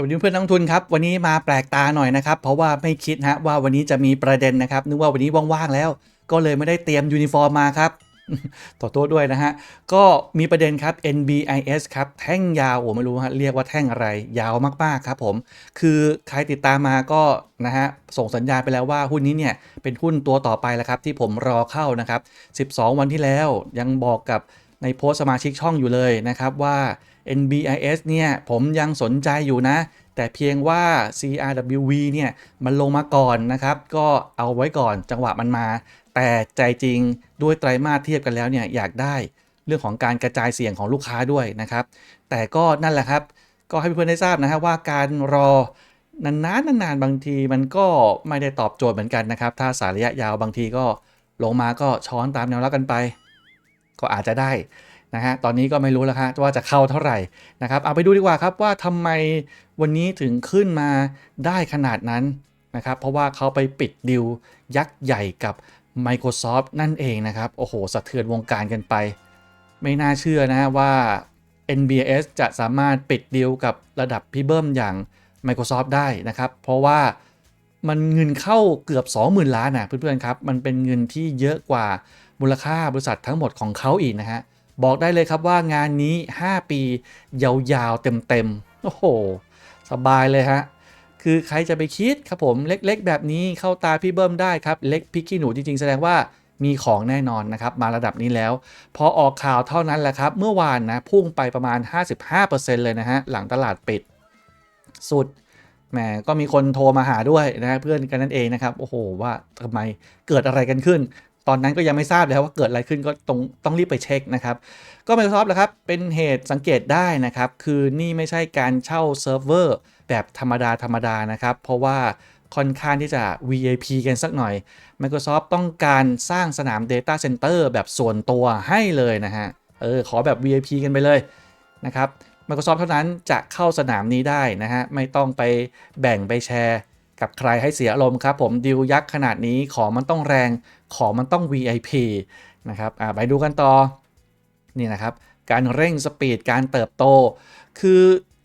สวัสดีเพื่อนนักทุนครับ วันนี้มาแปลกตาหน่อยนะครับ เพราะว่าไม่คิดฮะว่าวันนี้จะมีประเด็นนะครับ นึกว่าวันนี้ว่างๆแล้ว ก็เลยไม่ได้เตรียมยูนิฟอร์มมาครับต่อตัวด้วยนะฮะ ก็มีประเด็นครับ NBIS ครับ แท่งยาวโอ้ไม่รู้ฮะเรียกว่าแท่งอะไรยาวมาก ๆ ครับผม คือใครติดตามมาก็นะฮะ ส่งสัญญาณไปแล้วว่าหุ้นนี้เนี่ย เป็นหุ้นตัวต่อไปแล้วครับ ที่ผมรอเข้านะครับ 12 วันที่แล้วยังบอกกับในโพสต์สมาชิกช่องอยู่เลยนะครับว่า NBIS เนี่ยผมยังสนใจอยู่นะ แต่เพียงว่า CRWV เนี่ยมันลงมาก่อนนะครับ ก็เอาไว้ก่อนจังหวะมันมา แต่ใจจริงด้วยไตรมาสเทียบกันแล้วเนี่ยอยากได้เรื่องของการกระจายเสียงของลูกค้าด้วยนะครับ แต่ก็นั่นแหละครับ ก็ให้เพื่อนๆได้ทราบนะฮะว่าการรอนานๆนานๆบางทีมันก็ไม่ได้ตอบโจทย์เหมือนกันนะครับ ถ้าสายระยะยาวบางทีก็ลงมาก็ช้อนตามแนวรับกันไป ก็อาจจะได้ นะฮะตอนนี้ก็ไม่รู้แล้วฮะว่าจะเข้าเท่าไหร่นะครับเอาไปดูดีกว่าครับว่าทำไมวันนี้ถึงขึ้นมาได้ขนาดนั้นนะครับเพราะว่าเขาไปปิดดิวยักษ์ใหญ่กับ Microsoft นั่นเองนะครับโอ้โหสะเทือนวงการกันไป ไม่น่าเชื่อนะว่า NBS จะสามารถปิดดิวกับระดับพี่เบิ้มอย่าง Microsoft ได้นะครับ เพราะว่ามันเงินเข้าเกือบ 20,000 ล้านนะเพื่อนๆครับ มันเป็นเงินที่เยอะกว่ามูลค่าบริษัททั้งหมดของเขาอีกนะฮะ บอกได้เลยครับว่างานนี้ 5 ปี ยาวๆ เต็มๆ โอ้โห สบายเลยฮะ คือใครจะไปคิดครับผมเล็กๆ แบบนี้เข้าตาพี่เบิ้มได้ครับ เล็กพิกขี้หนูจริงๆ แสดงว่ามีของแน่นอนนะครับ มาระดับนี้แล้ว พอออกข่าวเท่านั้นแหละครับ เมื่อวานนะ พุ่งไปประมาณ 55%เลยนะฮะ หลังตลาดปิด สุดแหมก็มีคนโทรมาหาด้วยนะเพื่อนกันนั่นเองนะครับ โอ้โหว่าทำไมเกิดอะไรกันขึ้น ตอนนั้นก็ยังไม่ทราบเลยครับว่าเกิดอะไรขึ้นก็ต้องต้องรีบไปเช็คนะครับ ก็ Microsoft แหละครับ เป็นเหตุสังเกตได้นะครับ คือนี่ไม่ใช่การเช่าเซิร์ฟเวอร์แบบธรรมดาธรรมดานะครับ เพราะว่าค่อนข้างที่จะ VIP กันสักหน่อย Microsoft ต้องการสร้างสนาม Data Center แบบส่วนตัวให้เลยนะฮะ เออ ขอแบบ VIP กันไปเลยนะครับ Microsoft เท่านั้นจะเข้าสนามนี้ได้นะฮะ ไม่ต้องไปแบ่งไปแชร์ กับใครให้เสียอารมณ์ครับผม ดิวยักษ์ขนาดนี้ของมันต้องแรง ของมันต้อง VIP นะครับไปดูกันต่อนี่นะครับการเร่งสปีดการเติบโต คือ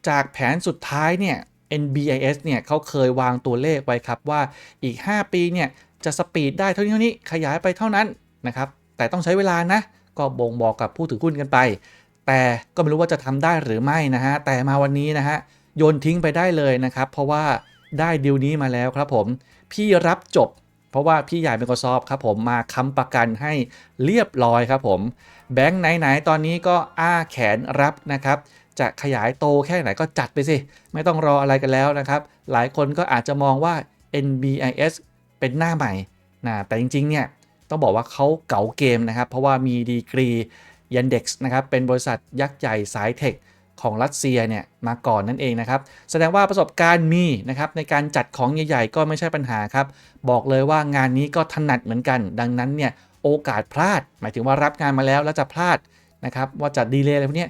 จากแผนสุดท้ายเนี่ย NBIS เนี่ยเขาเคยวางตัวเลขไว้ครับว่าอีก 5 ปีเนี่ยจะสปีดได้เท่านี้เท่านี้ขยายไปเท่านั้นนะครับแต่ต้องใช้เวลานะ ก็บ่งบอกกับผู้ถือหุ้นกันไป แต่ก็ไม่รู้ว่าจะทำได้หรือไม่นะฮะ แต่มาวันนี้นะฮะ โยนทิ้งไปได้เลยนะครับ เพราะว่าได้ดีลนี้มาแล้วครับผม พี่รับจบ เพราะว่าพี่ใหญ่ Microsoft ครับผมมาค้ำประกันให้เรียบร้อยครับผม แบงค์ไหน ๆ ตอนนี้ก็อ้าแขนรับนะครับ จะขยายโตแค่ไหนก็จัดไปสิ ไม่ต้องรออะไรกันแล้วนะครับ หลายคนก็อาจจะมองว่า NBIS เป็นหน้าใหม่นะแต่จริง ๆ เนี่ยต้องบอกว่าเขาเก๋าเกมนะครับ เพราะว่ามีดีกรียันเด็กนะครับ เป็นบริษัทยักษ์ใหญ่สายเทค ของรัสเซียเนี่ยมาก่อนนั่นเองนะครับ แสดงว่าประสบการณ์มีนะครับในการจัดของใหญ่ๆ ก็ไม่ใช่ปัญหาครับ บอกเลยว่างานนี้ก็ถนัดเหมือนกัน ดังนั้นเนี่ยโอกาสพลาด หมายถึงว่ารับงานมาแล้วแล้วจะพลาดนะครับว่าจะดีเลย์อะไรพวกนี้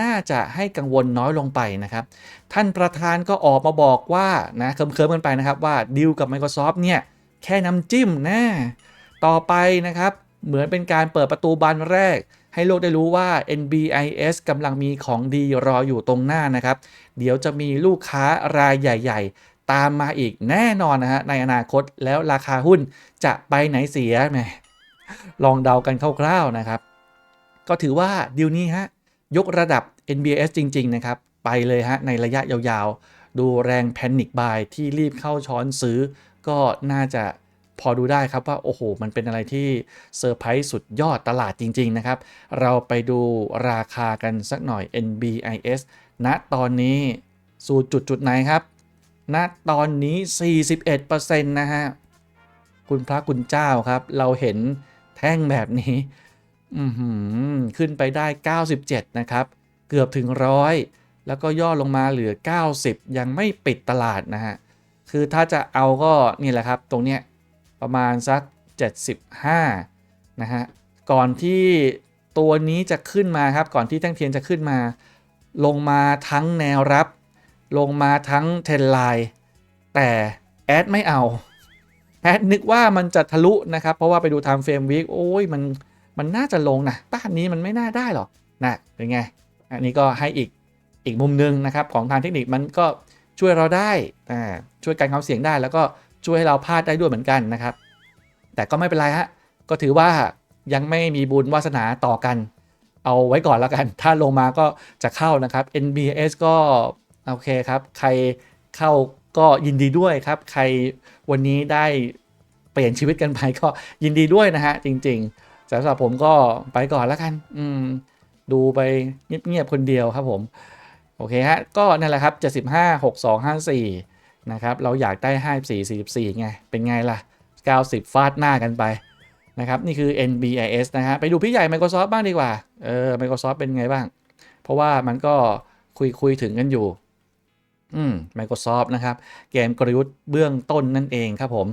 น่าจะให้กังวลน้อยลงไปนะครับ ท่านประธานก็ออกมาบอกว่านะเคิมๆกันไปนะครับว่าดีลกับ Microsoft เนี่ยแค่น้ำจิ้มนะต่อไปนะครับเหมือนเป็นการเปิดประตูบานแรก ให้โลกได้รู้ว่า NBIS กำลังมีของดีรออยู่ตรงหน้านะครับ เดี๋ยวจะมีลูกค้ารายใหญ่ ๆ ตามมาอีกแน่นอนนะฮะในอนาคตแล้วราคาหุ้นจะไปไหนเสียแหมลองเดากันคร่าวๆนะครับ ก็ถือว่าดีลนี้ฮะยกระดับ NBS จริง ๆ นะครับ ไปเลยฮะในระยะยาวๆ ดูแรงแพนิคบายที่รีบเข้าช้อนซื้อ ก็น่าจะ พอดูได้ครับว่า โอ้โห มันเป็นอะไรที่เซอร์ไพรส์สุดยอดตลาดจริง ๆ นะครับ เราไปดูราคากันสักหน่อย NBIS ณตอนนี้สู่จุดจุดไหนครับณตอนนี้ 41%นะฮะ คุณพระคุณเจ้าครับ เราเห็นแท่งแบบนี้อืขึ้นไปได้ 97 นะครับ เกือบถึงร้อยแล้วก็ย่อลงมาเหลือ 90 ยังไม่ปิดตลาดนะฮะ คือถ้าจะเอาก็นี่แหละครับ ตรงเนี้ย ประมาณสัก 75 นะฮะ ก่อนที่ตัวนี้จะขึ้นมาครับ ก่อนที่แท่งเทียนจะขึ้นมา ลงมาทั้งแนวรับ ลงมาทั้งเทรนไลน์แต่แอดไม่เอา แอดนึกว่ามันจะทะลุนะครับ เพราะว่าไปดู time frame week โอ้ยมันมันน่าจะลงนะต้านนี้มันไม่น่าได้หรอกนะเป็นไง อันนี้ก็ให้อีกอีกมุมนึงนะครับ ของทางเทคนิคมันก็ช่วยเราได้ช่วยกันความเสี่ยงได้แล้วก็ ช่วยให้เราพลาดได้ด้วยเหมือนกันนะครับ แต่ก็ไม่เป็นไรฮะก็ถือว่ายังไม่มีบุญวาสนาต่อกัน เอาไว้ก่อนแล้วกัน ถ้าลงมาก็จะเข้านะครับ NBS ก็โอเคครับ ใครเข้าก็ยินดีด้วยครับ ใครวันนี้ได้เปลี่ยนชีวิตกันไปก็ยินดีด้วยนะฮะจริงๆสำหรับผมก็ไปก่อนแล้วกัน อืม ดูไปเงียบๆคนเดียวครับผม โอเคฮะ ก็นั่นแหละครับ 75 62 54 นะครับ เราอยากได้ 54 44 ไง เป็นไงล่ะ 90 ฟาดหน้ากันไปนะครับ นี่คือ NBIS นะฮะ ไปดูพี่ใหญ่ Microsoft บ้างดีกว่า เออ Microsoft เป็นไงบ้าง เพราะว่ามันก็คุยคุยถึงกันอยู่ อืม Microsoft นะครับ เกมกลยุทธ์เบื้องต้นนั่นเองครับผม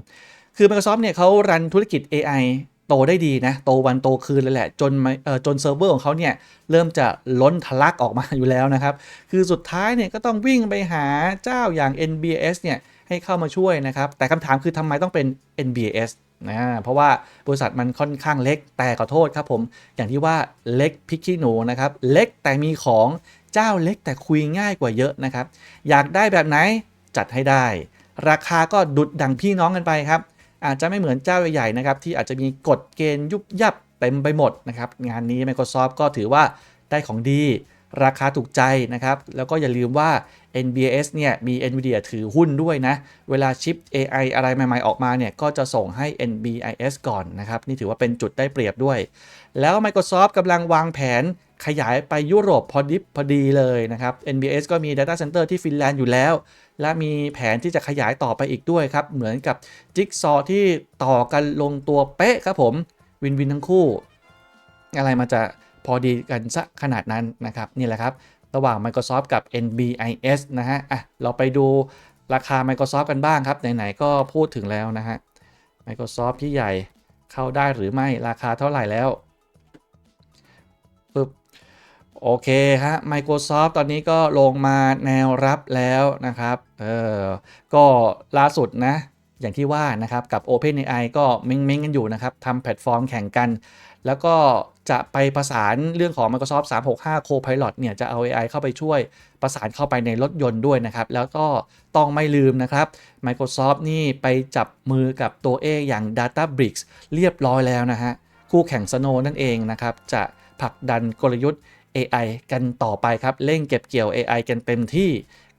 คือ Microsoft เนี่ยเขารันธุรกิจ AI โตได้ดีนะ โตวันโตคืนเลยแหละ จนเอ่อจนเซิร์ฟเวอร์ของเขาเนี่ยเริ่มจะล้นทะลักออกมาอยู่แล้วนะครับ คือสุดท้ายเนี่ยก็ต้องวิ่งไปหาเจ้าอย่าง NBS เนี่ยให้เข้ามาช่วยนะครับ แต่คำถามคือทำไมต้องเป็น NBS นะเพราะว่าบริษัทมันค่อนข้างเล็กแต่ขอโทษครับผม อย่างที่ว่าเล็กพิกขี้หนูนะครับเล็กแต่มีของเจ้าเล็กแต่คุยง่ายกว่าเยอะนะครับ อยากได้แบบไหนจัดให้ได้ ราคาก็ดุดดังพี่น้องกันไปครับ อาจจะไม่เหมือนเจ้าใหญ่ๆนะครับที่อาจจะมีกฎเกณฑ์ยุบยับเต็มไปหมดนะครับงานนี้ Microsoft ก็ถือว่าได้ของดี ราคาถูกใจนะครับแล้วก็อย่าลืมว่า NBS เนี่ยมี NVIDIA ถือหุ้นด้วยนะ เวลาชิป AI อะไรใหม่ ๆ ออกมาเนี่ยก็จะส่งให้ NBIS ก่อนนะครับ นี่ถือว่าเป็นจุดได้เปรียบด้วย แล้ว Microsoft กำลังวางแผนขยายไปยุโรปพอดิบพอดีเลยนะครับ NBS ก็มี Data Center ที่ฟินแลนด์อยู่แล้ว และมีแผนที่จะขยายต่อไปอีกด้วยครับ เหมือนกับจิ๊กซอว์ที่ต่อกันลงตัวเป๊ะครับผมวินวินทั้งคู่ อะไรมาจะพอดีกันซะขนาดนั้นนะครับนี่แหละครับ ระหว่าง Microsoft กับ NBIS นะฮะอะเราไปดูราคา Microsoft กันบ้างครับ ไหน ๆ ก็พูดถึงแล้วนะฮะ Microsoft ที่ใหญ่เข้าได้หรือไม่ราคาเท่าไหร่แล้วปึ๊บโอเคฮะ Microsoft ตอนนี้ก็ลงมาแนวรับแล้วนะครับ เออ ก็ล่าสุดนะ อย่างที่ว่านะครับ กับ OpenAI ก็เม้งๆกันอยู่นะครับทำแพลตฟอร์มแข่งกัน แล้วก็จะไปประสานเรื่องของ Microsoft 365 Copilot เนี่ยจะเอา AI เข้าไปช่วยประสานเข้าไปในรถยนต์ด้วยนะครับ แล้วก็ต้องไม่ลืมนะครับ Microsoft นี่ไปจับมือกับตัวเออย่าง Databricks เรียบร้อยแล้วนะฮะ คู่แข่ง Snow นั่นเองนะครับ จะผลักดันกลยุทธ์ AI กันต่อไปครับ เร่งเก็บเกี่ยว AI กันเต็มที่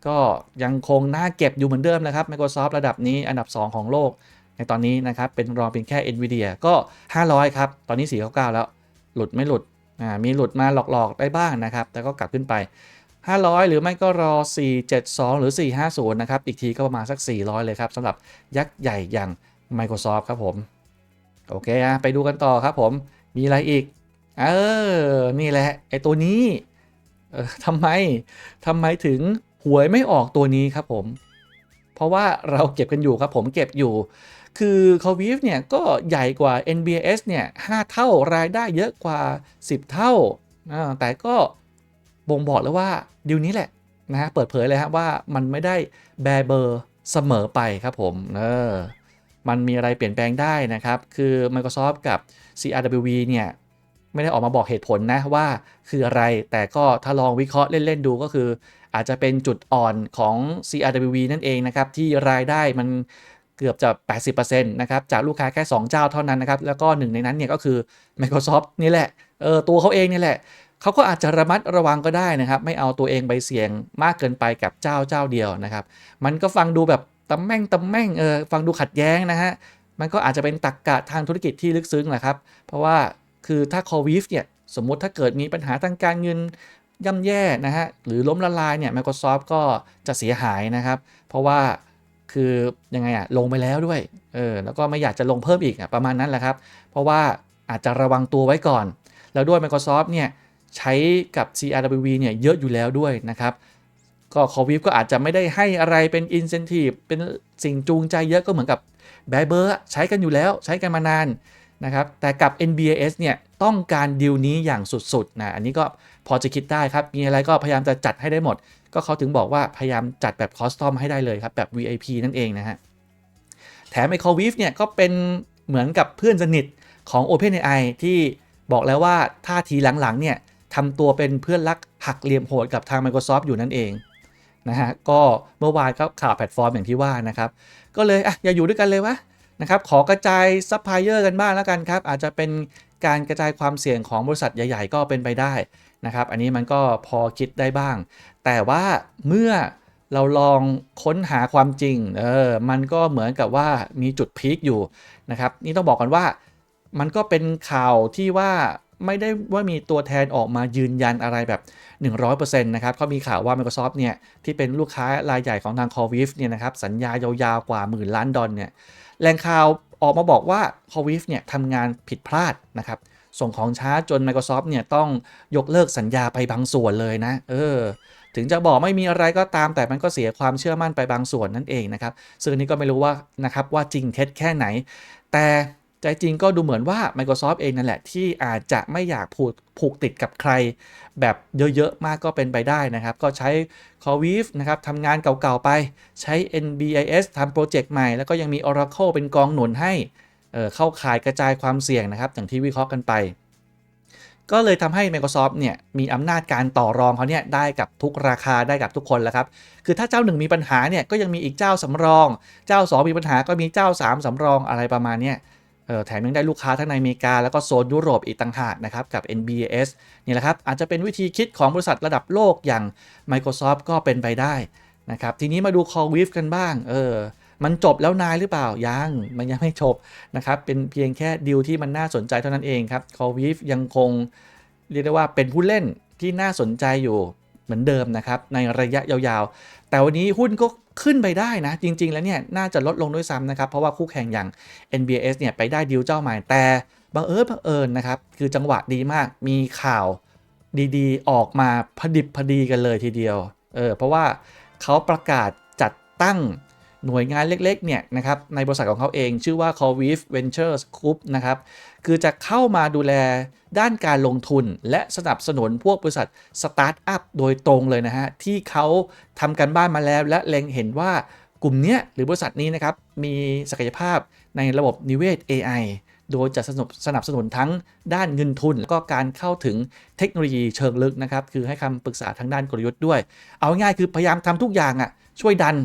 ก็ยังคงน่าเก็บอยู่เหมือนเดิมนะครับ Microsoft ระดับนี้อันดับ 2 ของโลก ในตอนนี้นะครับ เป็นรองเพียงแค่ Nvidia ก็ 500 ครับ ตอนนี้ 499 แล้ว หลุดไม่หลุดมีหลุดมาหลอกๆได้บ้างนะครับ แต่ก็กลับขึ้นไป 500 หรือไม่ก็รอ 472 หรือ 450 นะครับ อีกทีก็ประมาณสัก 400 เลยครับสำหรับยักษ์ใหญ่อย่าง Microsoft ครับผม โอเคอะไปดูกันต่อครับผม มีอะไรอีก เออ นี่แหละ ไอตัวนี้ เออทำไมทำไมถึงหวยไม่ออกตัวนี้ครับผม เพราะว่าเราเก็บกันอยู่ครับผมเก็บอยู่ คือคอวีฟเนี่ยก็ใหญ่กว่า NBS เนี่ย5เท่ารายได้เยอะกว่า 10 เท่า แต่ก็บ่งบอกแล้วว่าดิวนี้แหละนะฮะเปิดเผยเลยฮะว่ามันไม่ได้แบเบอร์เสมอไปครับผมเออมันมีอะไรเปลี่ยนแปลงได้นะครับ คือ Microsoft กับ CRW เนี่ยไม่ได้ออกมาบอกเหตุผลนะว่าคืออะไรแต่ก็ถ้าลองวิเคราะห์เล่น ๆ ดูก็คือ อาจจะเป็นจุดอ่อนของ CRW นั่นเองนะครับ ที่รายได้มัน เกือบจะ 80%นะครับ จากลูกค้าแค่ 2 เจ้าเท่านั้นนะครับ แล้วก็หนึ่งในนั้นเนี่ยก็คือ Microsoft นี่แหละ เออตัวเขาเองนี่แหละ เขาก็อาจจะระมัดระวังก็ได้นะครับ ไม่เอาตัวเองไปเสี่ยงมากเกินไปกับเจ้าเจ้าเดียวนะครับ มันก็ฟังดูแบบตำแม่งตำแม่ง เออ ฟังดูขัดแย้งนะฮะ มันก็อาจจะเป็นตรกกะทางธุรกิจที่ลึกซึ้งแหละครับ เพราะว่าคือถ้า c o v i f เนี่ยสมมติถ้าเกิดมีปัญหาทางการเงินย่ำแย่นะฮะ หรือล้มละลายเนี่ย Microsoft ก็จะเสียหายนะครับ เพราะว่า คือยังไงอะลงไปแล้วด้วยเออแล้วก็ไม่อยากจะลงเพิ่มอีกอะประมาณนั้นแหละครับ เพราะว่าอาจจะระวังตัวไว้ก่อน แล้วด้วย Microsoft เนี่ยใช้กับ CRWV เนี่ยเยอะอยู่แล้วด้วยนะครับก็ c o v i f ก็อาจจะไม่ได้ให้อะไรเป็น incentive เป็นสิ่งจูงใจเยอะก็เหมือนกับแบเบอร์ใช้กันอยู่แล้วใช้กันมานานนะครับแต่กับ NBAS เนี่ยต้องการดีลนี้อย่างสุดๆนะอันนี้ก็พอจะคิดได้ครับ มีอะไรก็พยายามจะจัดให้ได้หมด ก็เขาถึงบอกว่าพยายามจัดแบบคอสตอมให้ได้เลยครับ แบบ VIP นั่นเองนะฮะ แถมไอคอวีฟเนี่ยก็เป็นเหมือนกับเพื่อนสนิทของ OpenAI ที่บอกแล้วว่าท่าทีหลังๆเนี่ยทำตัวเป็นเพื่อนรักหักเหลี่ยมโหดกับทาง Microsoft อยู่นั่นเองนะฮะก็เมื่อวานก็ข่าวแพลตฟอร์มอย่างที่ว่านะครับ ก็เลยอะอย่าอยู่ด้วยกันเลยวะนะครับขอกระจายซัพพลายเออร์กันบ้างแล้วกันครับ อาจจะเป็นการกระจายความเสี่ยงของบริษัทใหญ่ ๆ ก็เป็นไปได้ นะครับ อันนี้มันก็พอคิดได้บ้าง แต่ว่าเมื่อเราลองค้นหาความจริง เออ มันก็เหมือนกับว่ามีจุดพีคอยู่นะครับ นี่ต้องบอกกันว่ามันก็เป็นข่าวที่ว่าไม่ได้ว่ามีตัวแทนออกมายืนยันอะไรแบบ 100%นะครับเขามีข่าวว่า Microsoft เนี่ย ที่เป็นลูกค้ารายใหญ่ของทาง c o v i f เนี่ยนะครับ สัญญายาวๆ กว่าหมื่นล้านดอลเนี่ยแหล่งข่าวออกมาบอกว่า c o v i f เนี่ยทำงานผิดพลาดนะครับ ส่งของช้าจน Microsoft เนี่ยต้องยกเลิกสัญญาไปบางส่วนเลยนะ เออ ถึงจะบอกไม่มีอะไรก็ตามแต่มันก็เสียความเชื่อมั่นไปบางส่วนนั่นเองนะครับ ซึ่งนี้ก็ไม่รู้ว่านะครับว่าจริงเท็จแค่ไหน แต่ใจจริงก็ดูเหมือนว่า Microsoft เองนั่นแหละ ที่อาจจะไม่อยากผูกผูกติดกับใคร แบบเยอะๆ มากก็เป็นไปได้นะครับ ก็ใช้ c o v i f นะครับทำงานเก่าๆไป ใช้ NBIS ทำโปรเจกต์ใหม่ แล้วก็ยังมี Oracle เป็นกองหนุนให้ เข้าข่ายกระจายความเสี่ยงนะครับอย่างที่วิเคราะห์กันไป ก็เลยทำให้ Microsoft เนี่ยมีอำนาจการต่อรองเขาเนี่ยได้กับทุกราคาได้กับทุกคนแล้วครับ คือถ้าเจ้าหนึ่งมีปัญหาเนี่ยก็ยังมีอีกเจ้าสำรอง เจ้า 2 มีปัญหาก็มีเจ้า 3สำรองอะไรประมาณเนี้ยแถมยังได้ลูกค้าทั้งในอเมริกา แล้วก็โซนยุโรปอีกต่างหากนะครับ กับ NBS นี่แหละครับ อาจจะเป็นวิธีคิดของบริษัทระดับโลกอย่าง Microsoft ก็เป็นไปได้นะครับ ทีนี้มาดู Call w i f กันบ้าง เออ มันจบแล้วนายหรือเปล่า ยัง มันยังไม่จบนะครับ เป็นเพียงแค่ดีลที่มันน่าสนใจเท่านั้นเองครับ Call w i f ยังคงเรียกได้ว่าเป็นผู้เล่นที่น่าสนใจอยู่เหมือนเดิมนะครับ ในระยะยาวๆ แต่วันนี้หุ้นก็ขึ้นไปได้นะ จริง ๆ แล้วเนี่ย น่าจะลดลงด้วยซ้ำนะครับ เพราะว่าคู่แข่งอย่าง NBS เนี่ยไปได้ดีลเจ้าใหม่แต่บังเอิญบังเอิญนะครับ คือจังหวะดีมากมีข่าวดีๆ ออกมาพอดิบพอดีกันเลยทีเดียวเออเพราะว่าเขาประกาศจัดตั้ง หน่วยงานเล็กๆเนี่ยนะครับในบริษัทของเขาเองชื่อว่า c o v i f Ventures Group นะครับคือจะเข้ามาดูแลด้านการลงทุน และสนับสนุนพวกบริษัทสตาร์ทอัพโดยตรงเลยนะฮะ ที่เขาทำกันบ้านมาแล้ว และเล็งเห็นว่ากลุ่มนี้หรือบริษัทนี้นะครับ มีศักยภาพในระบบนิเวศ AI โดยจะสนับสนับสนุนทั้งด้านเงินทุน แล้วก็การเข้าถึงเทคโนโลยีเชิงลึกนะครับ คือให้คำปรึกษาทางด้านกลยุทธ์ด้วย เอาง่ายคือพยายามทำทุกอย่างอะ่ะช่วยดัน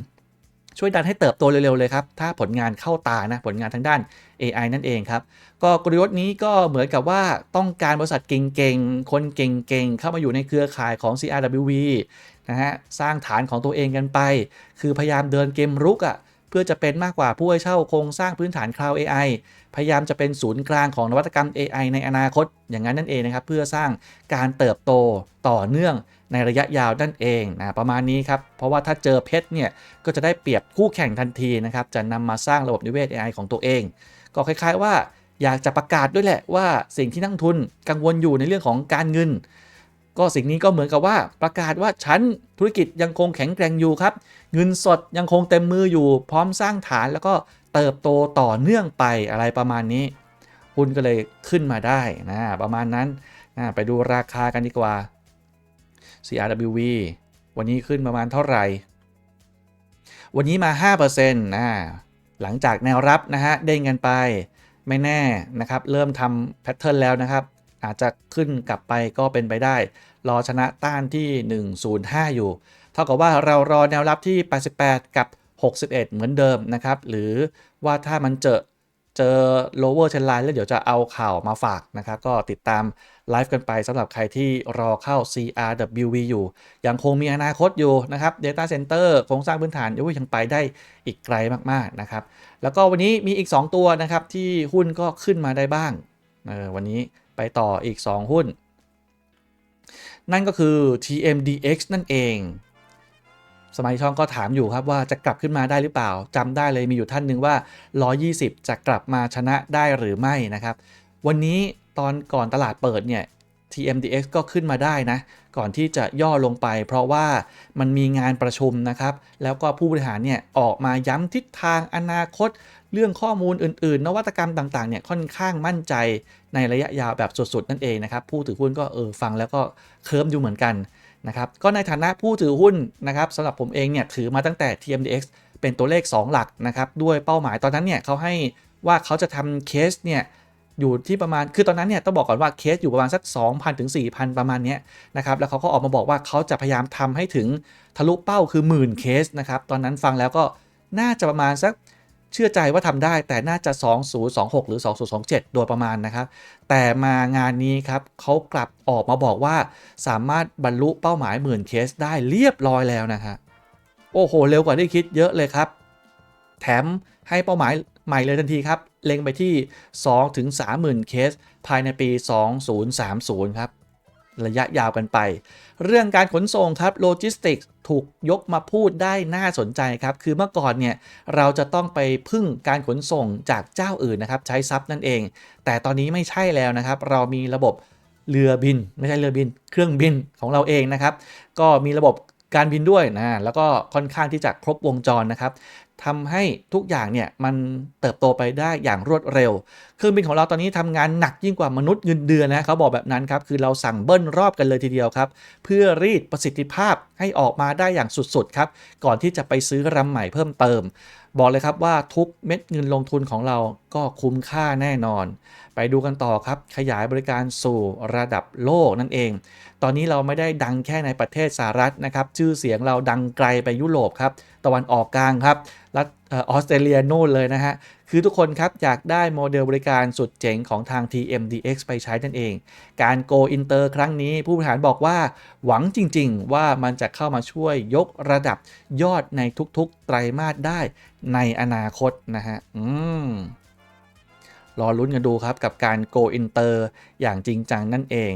ช่วยดันให้เติบโตเร็วๆเลยครับ ถ้าผลงานเข้าตานะผลงานทางด้าน AI นั่นเองครับ ก็กลยุทธ์นี้ก็เหมือนกับว่าต้องการบริษัทเก่งๆ คนเก่งๆ เข้ามาอยู่ในเครือข่ายของ CRWV นะฮะสร้างฐานของตัวเองกันไป คือพยายามเดินเกมรุกอะ่ะเพื่อจะเป็นมากกว่าผู้ให้เช่าโครงสร้างพื้นฐานคลาวด์ AI พยายามจะเป็นศูนย์กลางของนวัตกรรม AI ในอนาคต อย่างนั้นนั่นเองนะครับ เพื่อสร้างการเติบโตต่อเนื่อง ในระยะยาวนั่นเองนะประมาณนี้ครับ เพราะว่าถ้าเจอเพชรเนี่ยก็จะได้เปรียบคู่แข่งทันทีนะครับ จะนำมาสร้างระบบนิเวศ AI ของตัวเอง ก็คล้าย ๆว่าอยากจะประกาศด้วยแหละว่าสิ่งที่นักทุนกังวลอยู่ในเรื่องของการเงิน ก็สิ่งนี้ก็เหมือนกับว่าประกาศว่าฉันธุรกิจยังคงแข็งแกร่งอยู่ครับ เงินสดยังคงเต็มมืออยู่ พร้อมสร้างฐานแล้วก็เติบโตต่อเนื่องไปอะไรประมาณนี้หุ้นก็เลยขึ้นมาได้นะประมาณนั้นนะไปดูราคากันดีกว่า CRWV วันนี้ขึ้นประมาณเท่าไหร่ วันนี้มา 5%นะหลังจากแนวรับนะฮะเด้งกันไปไม่แน่นะครับ เริ่มทำแพทเทิร์นแล้วนะครับ อาจจะขึ้นกลับไปก็เป็นไปได้ รอชนะต้านที่ 105 อยู่ เท่ากับว่าเรารอแนวรับที่ 88 กับ 61 เหมือนเดิมนะครับ หรือว่าถ้ามันเจอ เจอ lower trend line แล้วเดี๋ยวจะเอาข่าวมาฝากนะครับ ก็ติดตามไลฟ์กันไปสำหรับใครที่รอเข้า CRWV อยู่ ยังคงมีอนาคตอยู่นะครับ Data Center โครงสร้างพื้นฐานยังไปได้อีกไกลมากๆนะครับ แล้วก็วันนี้มีอีก 2 ตัวนะครับ ที่หุ้นก็ขึ้นมาได้บ้างออวันนี้ไปต่ออีก 2 หุ้น นั่นก็คือ TMDX นั่นเอง สมัยช่องก็ถามอยู่ครับว่าจะกลับขึ้นมาได้หรือเปล่าจำได้เลยมีอยู่ท่านหนึ่งว่า 120 จะกลับมาชนะได้หรือไม่นะครับ วันนี้ตอนก่อนตลาดเปิดเนี่ย TMDX ก็ขึ้นมาได้นะ ก่อนที่จะย่อลงไป เพราะว่ามันมีงานประชุมนะครับ แล้วก็ผู้บริหารเนี่ยออกมาย้ำทิศทางอนาคต เรื่องข้อมูลอื่น ๆ นวัตกรรมต่างๆเนี่ยค่อนข้างมั่นใจในระยะยาวแบบสุด ๆ นั่นเองนะครับ ผู้ถือหุ้นก็เออฟังแล้วก็เคิร์มอยู่เหมือนกัน นะครับก็ในฐานะผู้ถือหุ้นนะครับสำหรับผมเองเนี่ยถือมาตั้งแต่ TMDX เป็นตัวเลข 2 หลักนะครับด้วยเป้าหมายตอนนั้นเนี่ยเขาให้ว่าเขาจะทำเคสเนี่ยอยู่ที่ประมาณคือตอนนั้นเนี่ยต้องบอกก่อนว่าเคสอยู่ประมาณสัก 2,000ถึง4,000 ประมาณเนี้ยนะครับแล้วเขาก็ออกมาบอกว่าเขาจะพยายามทำให้ถึงทะลุเป้าคือหมื่นเคสนะครับตอนนั้นฟังแล้วก็น่าจะประมาณสัก เชื่อใจว่าทำได้แต่น่าจะ 2026 หรือ 2027 โดยประมาณนะครับ แต่มางานนี้ครับเขากลับออกมาบอกว่าสามารถบรรลุเป้าหมายหมื่นเคสได้เรียบร้อยแล้วนะครับโอ้โห เร็วกว่าที่คิดเยอะเลยครับ แถมให้เป้าหมายใหม่เลยทันทีครับ เล็งไปที่2ถึง30,000 เคส ภายในปี 2030 ครับ ระยะยาวกันไป เรื่องการขนส่งครับโลจิสติกส์ถูกยกมาพูดได้น่าสนใจครับ คือเมื่อก่อนเนี่ยเราจะต้องไปพึ่งการขนส่งจากเจ้าอื่นนะครับ ใช้ซับนั่นเอง แต่ตอนนี้ไม่ใช่แล้วนะครับ เรามีระบบเรือบิน ไม่ใช่เรือบิน เครื่องบินของเราเองนะครับ ก็มีระบบการบินด้วยนะแล้วก็ค่อนข้างที่จะครบวงจรนะครับทำให้ทุกอย่างเนี่ยมันเติบโตไปได้อย่างรวดเร็วเครื่องบินของเราตอนนี้ทำงานหนักยิ่งกว่ามนุษย์เงินเดือนนะเขาบอกแบบนั้นครับคือเราสั่งเบิ้ลรอบกันเลยทีเดียวครับ เพื่อรีดประสิทธิภาพให้ออกมาได้อย่างสุดๆครับก่อนที่จะไปซื้อรำใหม่เพิ่มเติม บอกเลยครับว่าทุกเม็ดเงินลงทุนของเราก็คุ้มค่าแน่นอน ไปดูกันต่อครับขยายบริการสู่ระดับโลกนั่นเอง ตอนนี้เราไม่ได้ดังแค่ในประเทศสหรัฐนะครับชื่อเสียงเราดังไกลไปยุโรปครับตะวันออกกลางครับรัฐออสเตรเลียโน่นเลยนะฮะ คือทุกคนครับ อยากได้โมเดลบริการสุดเจ๋งของทาง TMDX ไปใช้นั่นเอง การ Go Inter ครั้งนี้ผู้บริหารบอกว่า หวังจริงๆ ว่ามันจะเข้ามาช่วยยกระดับยอดในทุกๆ ไตรมาสได้ในอนาคตนะฮะ อืมรอลุ้นกันดูครับกับการ Go Inter อย่างจริงจังนั่นเอง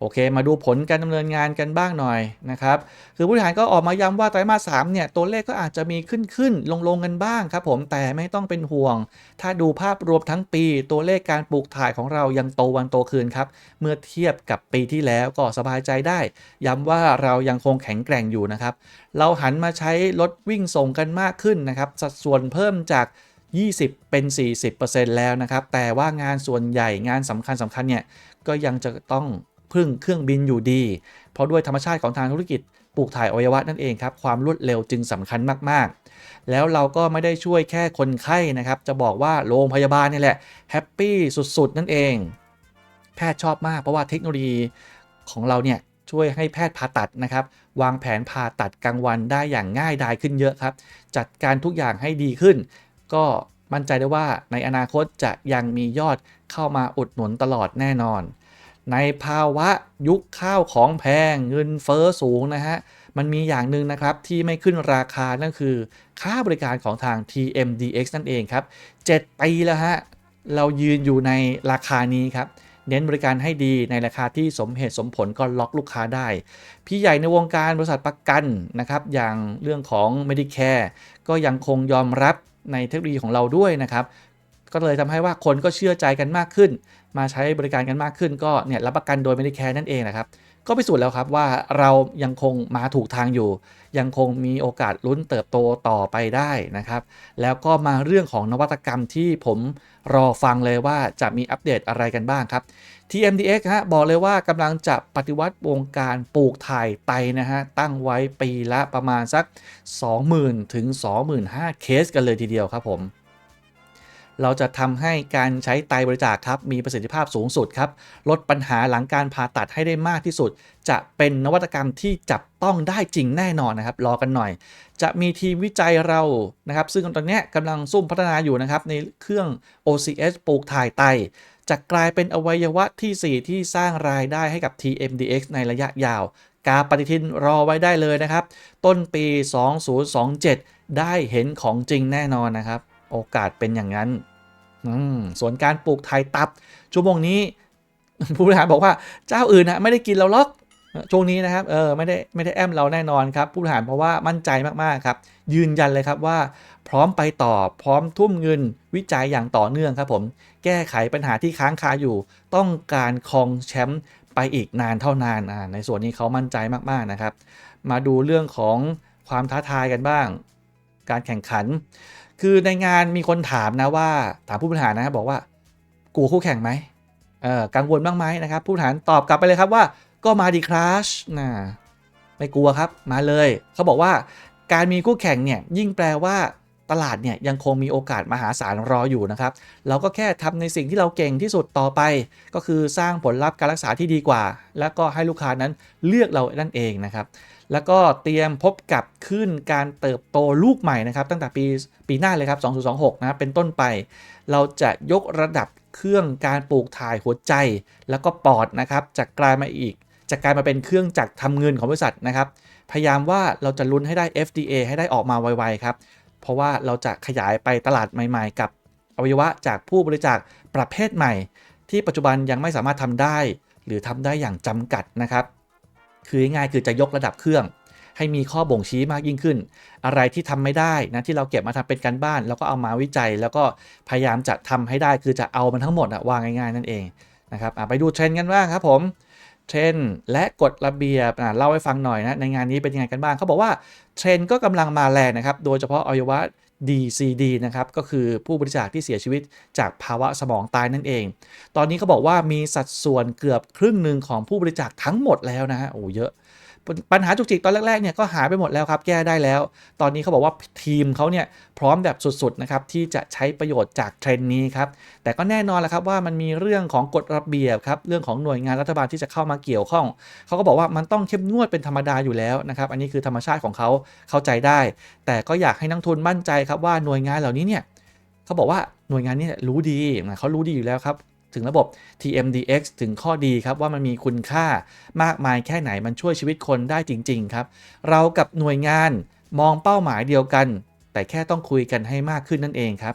โอเค มาดูผลการดำเนินงานกันบ้างหน่อยนะครับ คือผู้บริหารก็ออกมาย้ำว่าไตรมาส3เนี่ย ตัวเลขก็อาจจะมีขึ้นขึ้นลงลงกันบ้างครับผม แต่ไม่ต้องเป็นห่วง ถ้าดูภาพรวมทั้งปี ตัวเลขการปลูกถ่ายของเรายังโตวันโตคืนครับ เมื่อเทียบกับปีที่แล้วก็สบายใจได้ ย้ำว่าเรายังคงแข็งแกร่งอยู่นะครับ เราหันมาใช้รถวิ่งส่งกันมากขึ้นนะครับ สัดส่วนเพิ่มจาก20 เป็น 40%แล้วนะครับ แต่ว่างานส่วนใหญ่งานสำคัญสำคัญเนี่ย ก็ยังจะต้อง พึ่งเครื่องบินอยู่ดี เพราะด้วยธรรมชาติของทางธุรกิจปลูกถ่ายอวัยวะนั่นเองครับ ความรวดเร็วจึงสำคัญมาก ๆ แล้วเราก็ไม่ได้ช่วยแค่คนไข้นะครับ จะบอกว่าโรงพยาบาลนี่แหละแฮปปี้สุด ๆ นั่นเอง แพทย์ชอบมากเพราะว่าเทคโนโลยีของเราเนี่ยช่วยให้แพทย์ผ่าตัดนะครับ วางแผนผ่าตัดกลางวันได้อย่างง่ายดายขึ้นเยอะครับ จัดการทุกอย่างให้ดีขึ้น ก็มั่นใจได้ว่าในอนาคตจะยังมียอดเข้ามาอุดหนุนตลอดแน่นอน ในภาวะยุคข้าวของแพงเงินเฟอ้อสูงนะฮะ มันมีอย่างหนึ่งนะครับที่ไม่ขึ้นราคา นั่นคือ ค่าบริการของทาง TMDX นั่นเองครับ 7 ปีแล้วฮะ เรายืนอยู่ในราคานี้ครับ เน้นบริการให้ดีในราคาที่สมเหตุสมผลก็ล็อกลูกค้าได้ พี่ใหญ่ในวงการบริษัทประกันนะครับ อย่างเรื่องของ Medicare ก็ยังคงยอมรับในเทคโนโลยีของเราด้วยนะครับ ก็เลยทำให้ว่าคนก็เชื่อใจกันมากขึ้น มาใช้บริการกันมากขึ้น ก็เนี่ยรับประกันโดย Medicare นั่นเองนะครับก็พิสูจน์แล้วครับว่าเรายังคงมาถูกทางอยู่ ยังคงมีโอกาสลุ้นเติบโตต่อไปได้นะครับ แล้วก็มาเรื่องของนวัตกรรมที่ผมรอฟังเลยว่าจะมีอัปเดตอะไรกันบ้างครับ TMDX ฮะบอกเลยว่ากำลังจะปฏิวัติวงการปลูกถ่ายไตนะฮะ ตั้งไว้ปีละประมาณสัก 20,000 ถึง 25,000 เคสกันเลยทีเดียวครับผม เราจะทำให้การใช้ไตบริจาคครับมีประสิทธิภาพสูงสุดครับลดปัญหาหลังการผ่าตัดให้ได้มากที่สุด จะเป็นนวัตกรรมที่จับต้องได้จริงแน่นอนนะครับ รอกันหน่อย จะมีทีมวิจัยเรานะครับ ซึ่งตอนนี้กำลังซุ่มพัฒนาอยู่นะครับ ในเครื่อง OCS ปลูกถ่ายไตจะกลายเป็นอวัยวะที่ 4 ที่สร้างรายได้ให้กับ TMDX ในระยะยาว กาปฏิทินรอไว้ได้เลยนะครับ ต้นปี 2027 ได้เห็นของจริงแน่นอนนะครับ โอกาสเป็นอย่างนั้น ส่วนการปลูกไทยตับชั่วโมงนี้ ผู้บริหารบอกว่าเจ้าอื่นนะไม่ได้กินเราล็อกช่วงนี้นะครับเออไม่ได้ไม่ได้แอมเราแน่นอนครับผู้บริหารเพราะว่ามั่นใจมากๆครับ ยืนยันเลยครับว่า พร้อมไปต่อพร้อมทุ่มเงินวิจัยอย่างต่อเนื่องครับผมแก้ไขปัญหาที่ค้างคาอยู่ ต้องการครองแชมป์ไปอีกนานเท่านานอ่าในส่วนนี้เขามั่นใจมากๆนะครับ มาดูเรื่องของความท้าทายกันบ้าง การแข่งขัน คือในงานมีคนถามนะว่าถามผู้บริหารนะครับบอกว่ากลัวคู่แข่งไหมเออกังวลบ้างไหมนะครับ ผู้บริหารตอบกลับไปเลยครับว่า ก็มาดีคราชนะไม่กลัวครับมาเลย เขาบอกว่าการมีคู่แข่งเนี่ยยิ่งแปลว่า ตลาดเนี่ยยังคงมีโอกาสมหาศาลรออยู่นะครับ เราก็แค่ทำในสิ่งที่เราเก่งที่สุดต่อไป ก็คือสร้างผลลัพธ์การรักษาที่ดีกว่า แล้วก็ให้ลูกค้านั้นเลือกเรานั่นเองนะครับ แล้วก็เตรียมพบกับขึ้นการเติบโตลูกใหม่นะครับ ตั้งแต่ปีปีหน้าเลยครับ 2026 นะครับเป็นต้นไป เราจะยกระดับเครื่องการปลูกถ่ายหัวใจ แล้วก็ปอดนะครับจะกลายมาอีกจะกลายมาเป็นเครื่องจักรทำเงินของบริษัทนะครับ พยายามว่าเราจะลุ้นให้ได้ FDA ให้ได้ออกมาไวๆครับ เพราะว่าเราจะขยายไปตลาดใหม่ ๆ กับอวัยวะจากผู้บริจาคประเภทใหม่ ที่ปัจจุบันยังไม่สามารถทำได้ หรือทำได้อย่างจำกัดนะครับ คือง่ายคือจะยกระดับเครื่อง ให้มีข้อบ่งชี้มากยิ่งขึ้น อะไรที่ทำไม่ได้นะที่เราเก็บมาทำเป็นการบ้าน แล้วก็เอามาวิจัย แล้วก็พยายามจะทำให้ได้คือจะเอามันทั้งหมดอะว่าง่าย ๆ นั่นเองนะครับไปดูเทรนด์กันบ้างครับผม เทรนและกฎระเบียบอะเล่าให้ฟังหน่อยนะในงานนี้เป็นยังไงกันบ้างเขาบอกว่าเทรนก็กำลังมาแรงนะครับ โดยเฉพาะอวัยวะ DCD นะครับก็คือผู้บริจาคที่เสียชีวิตจากภาวะสมองตายนั่นเอง ตอนนี้เขาบอกว่ามีสัดส่วนเกือบครึ่งหนึ่งของผู้บริจาคทั้งหมดแล้วนะฮะโอ้เยอะ ปัญหาจุกจิกตอนแรกๆเนี่ยก็หายไปหมดแล้วครับแก้ได้แล้ว ตอนนี้เขาบอกว่าทีมเขาเนี่ยพร้อมแบบสุดๆนะครับที่จะใช้ประโยชน์จากเทรนด์นี้ครับแต่ก็แน่นอนแหละครับว่ามันมีเรื่องของกฎระเบียบครับเรื่องของหน่วยงานรัฐบาลที่จะเข้ามาเกี่ยวข้องเขาก็บอกว่ามันต้องเข้มงวดเป็นธรรมดาอยู่แล้วนะครับอันนี้คือธรรมชาติของเขาเข้าใจได้ แต่ก็อยากให้นักทุนมั่นใจครับว่าหน่วยงานเหล่านี้เนี่ยเขาบอกว่าหน่วยงานนี้รู้ดีนะเขารู้ดีอยู่แล้วครับ ถึงระบบ TMDX ถึงข้อดีครับว่ามันมีคุณค่ามากมายแค่ไหนมันช่วยชีวิตคนได้จริง ๆ ครับ เรากับหน่วยงานมองเป้าหมายเดียวกัน แต่แค่ต้องคุยกันให้มากขึ้นนั่นเองครับ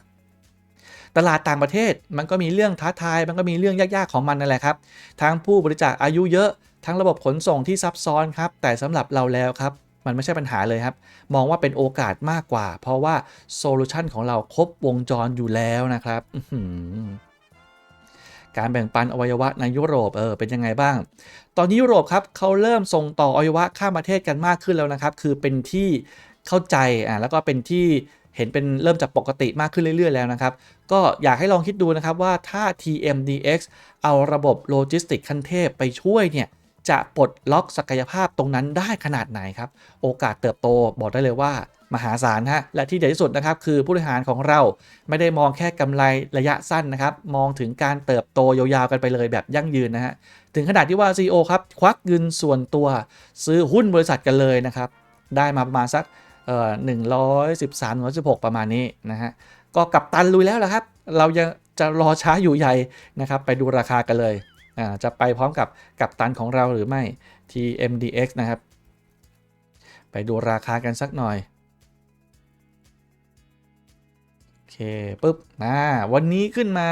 ตลาดต่างประเทศมันก็มีเรื่องท้าทาย มันก็มีเรื่องยากๆของมันนั่นแหละครับ ทั้งผู้บริจาคอายุเยอะ ทั้งระบบขนส่งที่ซับซ้อนครับ แต่สำหรับเราแล้วครับ มันไม่ใช่ปัญหาเลยครับ มองว่าเป็นโอกาสมากกว่า เพราะว่าโซลูชันของเราครบวงจรอยู่แล้วนะครับ การแบ่งปันอวัยวะในยุโรปเออเป็นยังไงบ้าง ตอนนี้ยุโรปครับเขาเริ่มส่งต่ออวัยวะข้ามประเทศกันมากขึ้นแล้วนะครับ คือเป็นที่เข้าใจอ่าแล้วก็เป็นที่เห็นเป็นเริ่มจากปกติมากขึ้นเรื่อย ๆ แล้วนะครับ ก็อยากให้ลองคิดดูนะครับว่าถ้า TMDX เอาระบบโลจิสติกขั้นเทพไปช่วยเนี่ยจะปลดล็อกศักยภาพตรงนั้นได้ขนาดไหนครับ โอกาสเติบโตบอกได้เลยว่า มหาศาลฮะและที่เด็ดที่สุดนะครับคือผู้บริหารของเราไม่ได้มองแค่กำไรระยะสั้นนะครับมองถึงการเติบโตยาวๆกันไปเลยแบบยั่งยืนนะฮะถึงขนาดที่ว่า CEO ครับควักเงินส่วนตัวซื้อหุ้นบริษัทกันเลยนะครับได้มาประมาณสักเอ่อหนึ่งร้อยสิบสามร้อยสิบหกประมาณนี้นะฮะก็กับตันลุยแล้วละครับ เรายังจะรอช้าอยู่ใหญ่นะครับ ไปดูราคากันเลยอ่าจะไปพร้อมกับกับตันของเราหรือไม่ TMDX นะครับ ไปดูราคากันสักหน่อย เคปุ๊บนะวันนี้ขึ้นมา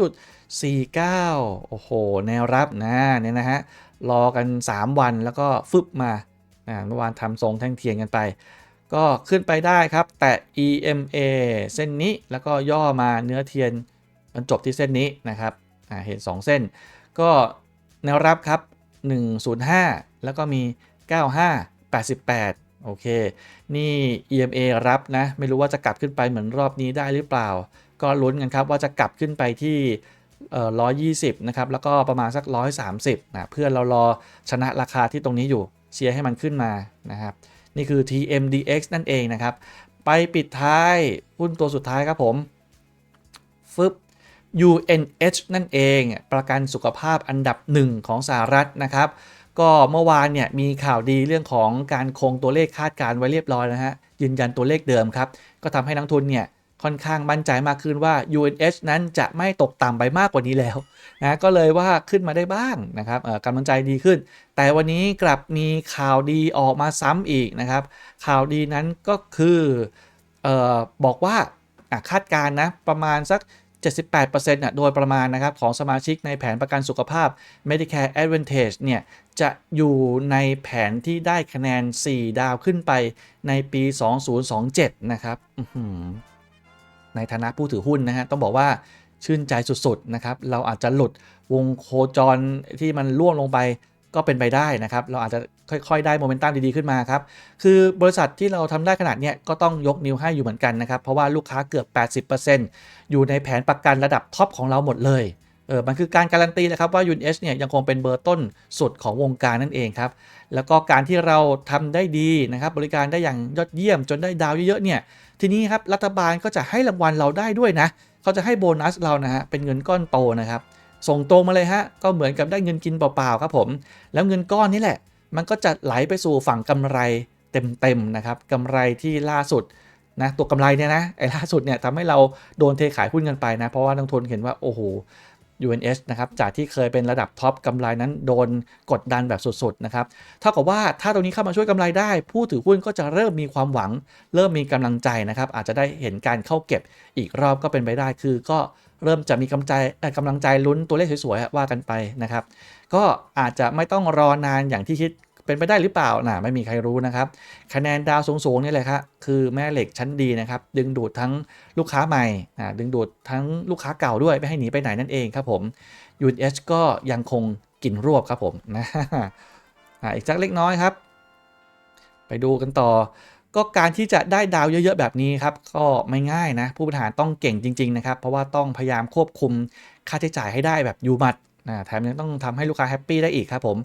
3.49 โอ้โห แนวรับนะเนี่ยนะฮะ รอกัน 3 วันแล้วก็ฟึบมาอ่าเมื่อวานทำทรงแท่งเทียนกันไป ก็ขึ้นไปได้ครับ แต่ EMA เส้นนี้แล้วก็ย่อมาเนื้อเทียนมันจบที่เส้นนี้นะครับเห็น 2 เส้น ก็แนวรับครับ 105 แล้วก็มี 95 88 โอเค นี่ EMA รับนะ ไม่รู้ว่าจะกลับขึ้นไปเหมือนรอบนี้ได้หรือเปล่า ก็ลุ้นกันครับว่าจะกลับขึ้นไปที่เอ่อ120นะครับ แล้วก็ประมาณสัก130นะ เพื่อนเรารอชนะราคาที่ตรงนี้อยู่ เชียร์ให้มันขึ้นมานะครับ นี่คือ TMDX นั่นเองนะครับ ไปปิดท้าย หุ้นตัวสุดท้ายครับผม ฟึบ UNH นั่นเอง ประกันสุขภาพอันดับหนึ่งของสหรัฐนะครับ ก็เมื่อวานเนี่ยมีข่าวดีเรื่องของการคงตัวเลขคาดการณ์ไว้เรียบร้อยนะฮะยืนยันตัวเลขเดิมครับ ก็ทำให้นักทุนเนี่ยค่อนข้างมั่นใจมากขึ้นว่า UNH นั้นจะไม่ตกต่ำไปมากกว่านี้แล้วนะก็เลยว่าขึ้นมาได้บ้างนะครับกำลังใจดีขึ้น แต่วันนี้กลับมีข่าวดีออกมาซ้ำอีกนะครับ ข่าวดีนั้นก็คือออบอกว่าคาดการณ์นะประมาณสัก 78%น่ะโดยประมาณนะครับของสมาชิกในแผนประกันสุขภาพ Medicare Advantage เนี่ยจะอยู่ในแผนที่ได้คะแนน 4 ดาวขึ้นไปในปี 2027 นะครับในฐานะผู้ถือหุ้นนะฮะต้องบอกว่าชื่นใจสุดๆนะครับเราอาจจะหลุดวงโคจรที่มันล่วงลงไป ก็เป็นไปได้นะครับ เราอาจจะค่อยๆ ได้โมเมนตัมดีๆขึ้นมาครับ คือบริษัทที่เราทำได้ขนาดนี้ก็ต้องยกนิ้วให้อยู่เหมือนกันนะครับ เพราะว่าลูกค้าเกือบ 80%อยู่ในแผนประกันระดับท็อปของเราหมดเลยเออมันคือการการันตีนะครับว่า UNH เนี่ยยังคงเป็นเบอร์ต้นสุดของวงการนั่นเองครับ แล้วก็การที่เราทำได้ดีนะครับบริการได้อย่างยอดเยี่ยมจนได้ดาวเยอะๆเนี่ยทีนี้ครับรัฐบาลก็จะให้รางวัลเราได้ด้วยนะ เขาจะให้โบนัสเรานะฮะเป็นเงินก้อนโตนะครับ ส่งตรงมาเลยฮะ ก็เหมือนกับได้เงินกินเปล่าๆครับผม แล้วเงินก้อนนี้แหละ มันก็จะไหลไปสู่ฝั่งกำไรเต็มๆนะครับกำไรที่ล่าสุดนะตัวกำไรเนี่ยนะไอ้ล่าสุดเนี่ยทำให้เราโดนเทขายหุ้นกันไปนะ เพราะว่านักทุนเห็นว่าโอ้โห UNH นะครับจากที่เคยเป็นระดับท็อปกำไรนั้นโดนกดดันแบบสุดๆนะครับเท่ากับว่าถ้าตรงนี้เข้ามาช่วยกำไรได้ ผู้ถือหุ้นก็จะเริ่มมีความหวัง เริ่มมีกำลังใจนะครับอาจจะได้เห็นการเข้าเก็บอีกรอบก็เป็นไปได้คือก็ เริ่มจะมีกำใจกำลังใจลุ้นตัวเลขสวยๆว่ากันไปนะครับ ก็อาจจะไม่ต้องรอนานอย่างที่คิดเป็นไปได้หรือเปล่านะไม่มีใครรู้นะครับ คะแนนดาวสูงๆนี่แหละครับคือแม่เหล็กชั้นดีนะครับ ดึงดูดทั้งลูกค้าใหม่ดึงดูดทั้งลูกค้าเก่าด้วยไม่ให้หนีไปไหนนั่นเองครับผม UNH ก็ยังคงกินรวบครับผมนะอีกสักเล็กน้อยครับ ไปดูกันต่อ ก็การที่จะได้ดาวเยอะ ๆ แบบนี้ครับ ก็ไม่ง่ายนะ ผู้บริหารต้องเก่งจริง ๆ นะครับ เพราะว่าต้องพยายามควบคุมค่าใช้จ่ายให้ได้แบบอยู่หมัดนะแถมยังต้องทำให้ลูกค้าแฮปปี้ได้อีกครับผม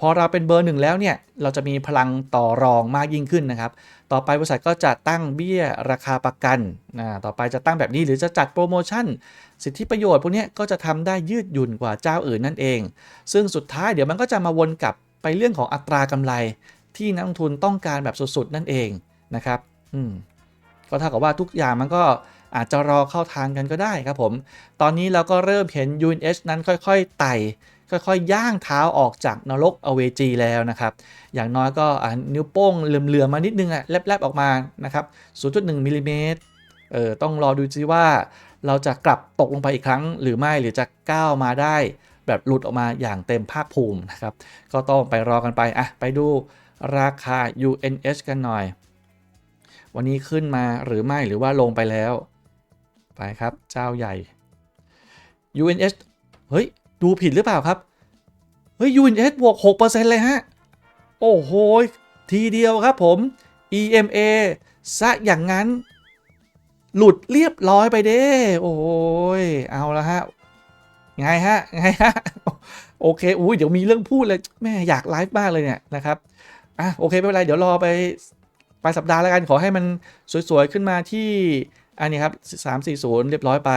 พอเราเป็นเบอร์หนึ่งแล้วเนี่ย เราจะมีพลังต่อรองมากยิ่งขึ้นนะครับ ต่อไปบริษัทก็จะตั้งเบี้ยราคาประกันนะต่อไปจะตั้งแบบนี้หรือจะจัดโปรโมชั่น สิทธิประโยชน์พวกนี้ก็จะทำได้ยืดหยุ่นกว่าเจ้าอื่นนั่นเอง ซึ่งสุดท้ายเดี๋ยวมันก็จะมาวนกลับไปเรื่องของอัตรากำไร ที่นักลงทุนต้องการแบบสุดๆนั่นเอง นะครับ อืม ก็เท่ากับว่าทุกอย่างมันก็อาจจะรอเข้าทางกันก็ได้ครับผม ตอนนี้เราก็เริ่มเห็น UNH นั้นค่อยๆ ไต่ ค่อยๆ ย่างเท้าออกจากนรกอเวจีแล้วนะครับ อย่างน้อยก็นิ้วโป้งเหลื่อมๆมานิดนึงอะแลบๆ ออกมานะครับ 0.1มิลลิเมตรเออต้องรอดูซิว่า เราจะกลับตกลงไปอีกครั้งหรือไม่หรือจะก้าวมาได้ แบบหลุดออกมาอย่างเต็มภาคภูมินะครับ ก็ต้องไปรอกันไปอะไปดูราคา UNH กันหน่อย วันนี้ขึ้นมาหรือไม่หรือว่าลงไปแล้ว ไปครับเจ้าใหญ่ UNH เฮ้ย ดูผิดหรือเปล่าครับ เฮ้ย UNH บวก 6%เลยฮะ โอ้โห ทีเดียวครับผม EMA ซะอย่างนั้น หลุดเรียบร้อยไปเด้ โอ้ย เอาละฮะ ไงฮะ ไงฮะ โอเค อุ้ยเดี๋ยวมีเรื่องพูดเลย แม่อยากไลฟ์มากเลยเนี่ยนะครับ อะ โอเค ไม่เป็นไร เดี๋ยวรอไป ลายสัปดาห์แล้วกันขอให้มันสวยๆ ขึ้นมาที่อันนี้ครับ340เรียบร้อยไป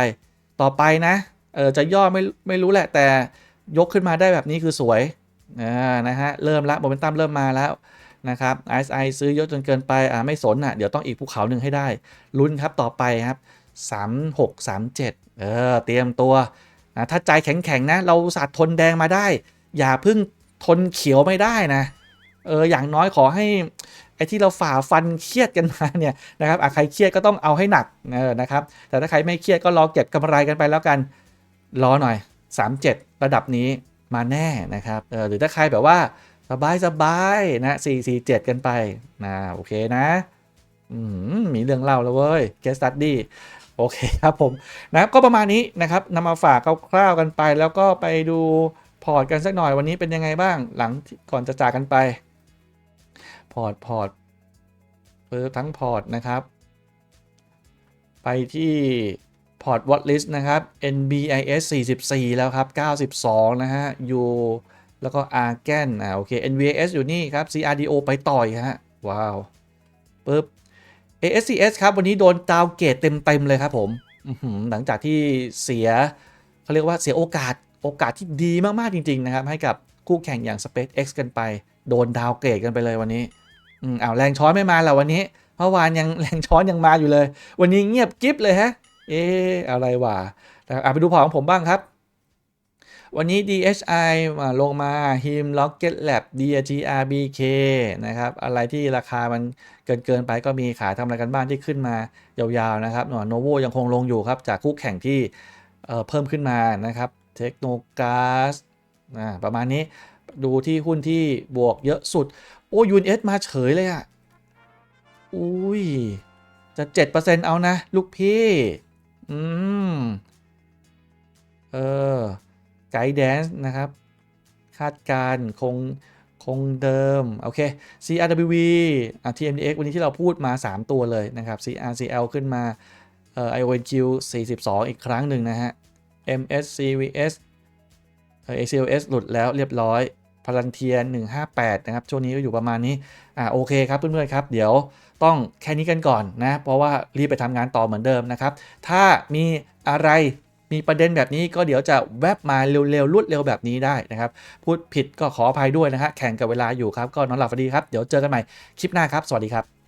ต่อไปนะเออจะย่อไม่ไม่รู้แหละ แต่ยกขึ้นมาได้แบบนี้คือสวยอ่านะฮะเริ่มละโมเมนตัมเริ่มมาแล้วนะครับ RSI ซื้อเยอะจนเกินไปอ่าไม่สนอะเดี๋ยวต้องอีกภูเขาหนึ่งให้ได้ลุ้นครับต่อไปครับ 36 37 เออเตรียมตัวนะถ้าใจแข็งๆนะ เราสัตว์ทนแดงมาได้ อย่าเพึ่งทนเขียวไม่ได้นะเอออย่างน้อยขอให้ ไอ้ที่เราฝ่าฟันเครียดกันมาเนี่ยนะครับใครเครียดก็ต้องเอาให้หนักนะครับ แต่ถ้าใครไม่เครียดก็รอเก็บกำไรกันไปแล้วกันรอหน่อย 37 ระดับนี้มาแน่นะครับหรือถ้าใครแบบว่าสบายสบายนะ447 กันไปนะโอเคนะมมีเรื่องเล่าแล้วเว้ย case study โอเคครับผมนะครับก็ประมาณนี้นะครับนำมาฝากคร่าวๆกันไป แล้วก็ไปดูพอร์ตกันสักหน่อยวันนี้เป็นยังไงบ้างหลังก่อนจะจากกันไป อร์ตพอร์ตเปิดทั้งพอร์ตนะครับ ไปที่พอร์ต watchlist นะครับ NBIS 44 แล้วครับ 92 นะฮะ U แล้วก็ Argan อ่าโอเค NVS อยู่นี่ครับ CRDO ไปต่อยฮะ ว้าวปึ๊บ ASCS ครับ วันนี้โดนดาวเกตเต็ม ๆ เลยครับผมหลังจากที่เสียเขาเรียกว่าเสียโอกาสโอกาสที่ดีมาก ๆ จริง ๆ นะครับ ให้กับคู่แข่งอย่าง SpaceX กันไป โดนดาวเกรดกันไปเลยวันนี้ อืมอ้าวแรงช้อนไม่มาแล้ววันนี้เมื่อวานยังแรงช้อนยังมาอยู่เลย วันนี้เงียบกิ๊บเลยฮะ เอ๊ะอะไรวะนะครับอะไปดูพอร์ตของผมบ้างครับวันนี้ DHI มาลงมา HIM Rocket Lab DGRBK นะครับ อะไรที่ราคามันเกินเกินไปก็มีขายทำอะไรกันบ้างที่ขึ้นมายาวๆนะครับหน่อโนโวยังคงลงอยู่ครับ จากคู่แข่งที่เเพิ่มขึ้นมานะครับเทคโนกาสประมาณนี้ดูที่หุ้นที่บวกเยอะสุด โอ้ยูนเอสมาเฉยเลยอะอุ้ย จะ 7%เอานะ ลูกพี่ อืม เออ ไกด์แดนซ์นะครับ คาดการณ์คง คงเดิม โอเค CRWV อะ TMDX วันนี้ที่เราพูดมา 3 ตัวเลยนะครับ CRCL ขึ้นมา เอ่อ IONQ 42 อีกครั้งหนึ่งนะฮะ MSCVS เอ่อ ACLS หลุดแล้วเรียบร้อย พลันเทียน158 นะครับ ช่วงนี้ก็อยู่ประมาณนี้ อ่าโอเคครับเพื่อนๆครับ เดี๋ยวต้องแค่นี้กันก่อนนะ เพราะว่ารีบไปทำงานต่อเหมือนเดิมนะครับ ถ้ามีอะไรมีประเด็นแบบนี้ก็เดี๋ยวจะแวบมาเร็วๆรวดเร็วแบบนี้ได้นะครับ พูดผิดก็ขออภัยด้วยนะฮะแข่งกับเวลาอยู่ครับ ก็นอนหลับฝันดีครับ เดี๋ยวเจอกันใหม่คลิปหน้าครับ สวัสดีครับ